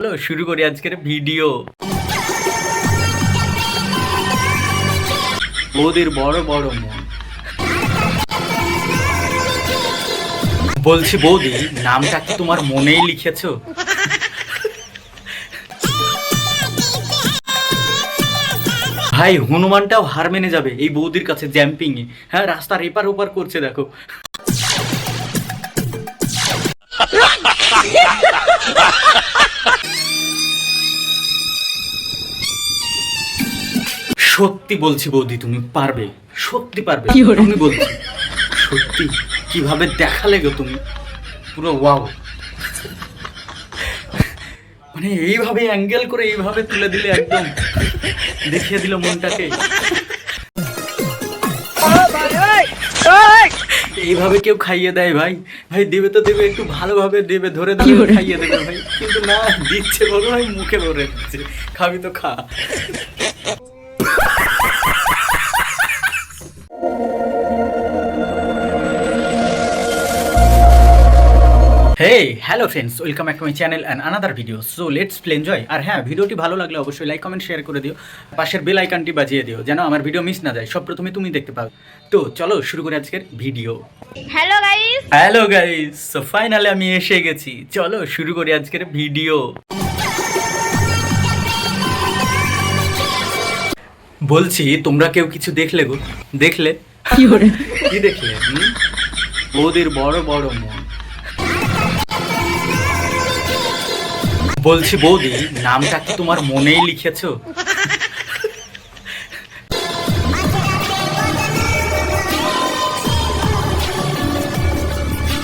চলো শুরু করি আজকের ভিডিও। বৌদির বড় বড় মন। বলছি বৌদি, নামটা কি তোমার মনেই লিখেছো? ভাই, হনুমানটাও হার মেনে যাবে এই বৌদির কাছে জ্যাম্পিং এ হ্যাঁ রাস্তার এপার ওপার করছে, দেখো। সত্যি বলছি বৌদি তুমি পারবে সত্যি পারবে। আমি বলছি সত্যি কীভাবে দেখালে গো তুমি? পুরো ওয়াও। মানে এইভাবে অ্যাঙ্গেল করে এইভাবে তুলে দিলে একদম দেখিয়ে দিল মনটাকে। এইভাবে কেউ খাইয়ে দেয় ভাই। ভাই দেবে তো দেবে একটু ভালোভাবে দেবে ধরে ধরে খাইয়ে দেবে ভাই। কিন্তু না দিচ্ছে বলো ভাই মুখে ভরে দিচ্ছে। খাবি তো খা। Hey hello friends welcome back to my channel and another video so let's play enjoy আর হ্যাঁ ভিডিওটি ভালো লাগলে অবশ্যই লাইক কমেন্ট শেয়ার করে দিও। পাশের বেল আইকনটি বাজিয়ে দিও যেন আমার ভিডিও মিস না যায়। সব প্রথমে তুমি দেখতে পাও তো চলো শুরু করে আজকের video hello guys hello guys so finally আমি এসে গেছি। চলো শুরু করি আজকের ভিডিও বলছি তোমরা কেউ কিছু দেখলে গো? দেখলে? কি দেখলে? বৌদির বড় বড় মন। বলছি বৌদি নামটা কি তোমার মনেই লিখেছো?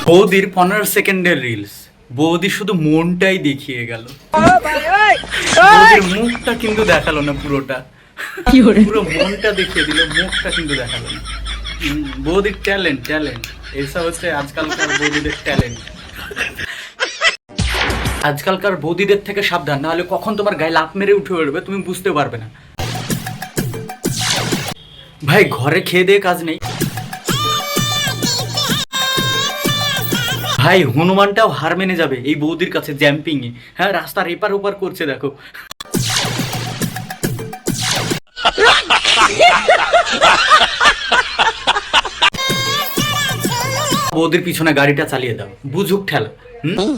বৌদির পনেরো সেকেন্ডের রিলস বৌদি শুধু মনটাই দেখিয়ে গেল। মুখটা কিন্তু দেখাল না পুরোটা। পুরো মনটা দেখিয়ে দিল মুখটা কিন্তু দেখাল না। বৌদির ট্যালেন্ট ট্যালেন্ট এসব হচ্ছে আজকালকার বৌদিদের ট্যালেন্ট আজকালকার বৌদিদের থেকে সাবধান, নাহলে কখন তোমার গায়ে লাফ মেরে উঠে পড়বে তুমি বুঝতে পারবে না। ভাই, ঘরে খেয়ে দিয়ে কাজ নেই। ভাই, হনুমানটাও হার মেনে যাবে এই বৌদির কাছে জ্যাম্পিং এ হ্যাঁ রাস্তার এপার ওপার করছে, দেখো। বৌদির পিছনে গাড়িটা চালিয়ে দাও। বুঝুক ঠেলা, হুম?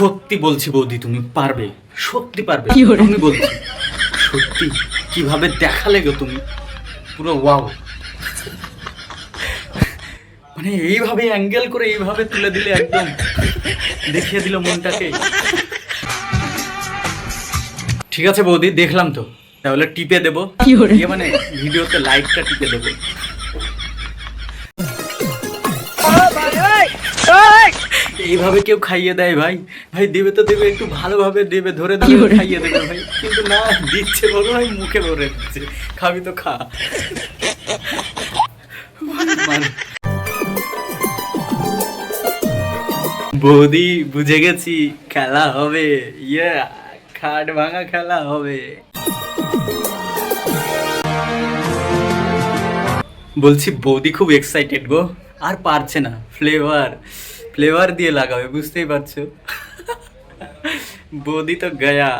সত্যি বলছি বৌদি তুমি পারবে সত্যি পারবে। আমি বলছি সত্যি কীভাবে দেখালে গো তুমি? পুরো ওয়াও মানে এইভাবে অ্যাঙ্গেল করে এইভাবে তুলে দিলে একদম দেখিয়ে দিল মনটাকে। ঠিক আছে বৌদি দেখলাম তো। তাহলে টিপে দেবো। মানে ভিডিওতে লাইকটা টিপে দেবো। এইভাবে কেউ খাইয়ে দেয় ভাই? ভাই দেবে তো দেবে একটু ভালোভাবে দেবে ধরে ধরে খাইয়ে দেবে ভাই। কিন্তু না দিচ্ছে বলো ভাই মুখে ভরে দিচ্ছে। খাবি তো খা। মানে- বৌদি বুঝে গেছি খেলা হবে। ইয়ে খাট ভাঙা খেলা হবে। বলছি বৌদি খুব এক্সাইটেড গো। আর পারছে না ফ্লেভার ফ্লেভার দিয়ে লাগাবে বুঝতেই পারছ? বৌদি তো গয়া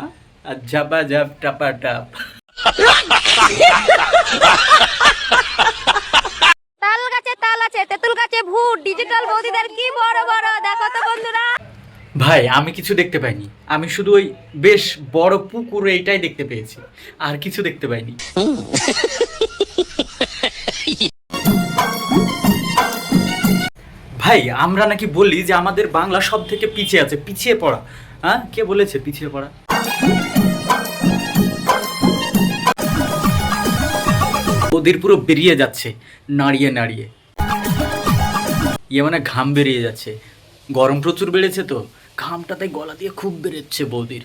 আর ঝাপা ঝাপ টাপা টাপ। তাল গাছে তাল আছে তেঁতুল গাছে ভূত ডিজিটাল বৌদিদের কি বড় বড় দেখো তো বন্ধুরা। ভাই আমি কিছু দেখতে পাইনি। আমি শুধু ওই বেশ বড় পুকুর এইটাই দেখতে পেয়েছি। আর কিছু দেখতে পাইনি। ভাই, আমরা নাকি বলি যে আমাদের বাংলা সব থেকে পিছিয়ে আছে, পিছিয়ে পড়া। হ্যাঁ? কে বলেছে পিছিয়ে পড়া? ওদের পুরো বেরিয়ে যাচ্ছে, নাড়িয়ে নাড়িয়ে। ইয়ে মানে ঘাম বেরিয়ে যাচ্ছে। গরম প্রচুর বেড়েছে তো, ঘামটা তাই গলা দিয়ে খুব বেরোচ্ছে বৌদির।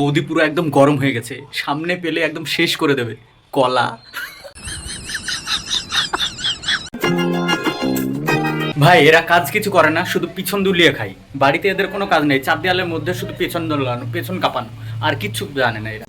বৌদি পুরো একদম গরম হয়ে গেছে, সামনে পেলে একদম শেষ করে দেবে। কলা। ভাই, এরা কাজ কিছু করে না, শুধু পিছন দুলিয়ে খাই। বাড়িতে এদের কোনো কাজ নেই, চার দেয়ালের মধ্যে শুধু পেছন দোলানো, পেছন কাঁপানো। আর কিচ্ছু জানে না এরা।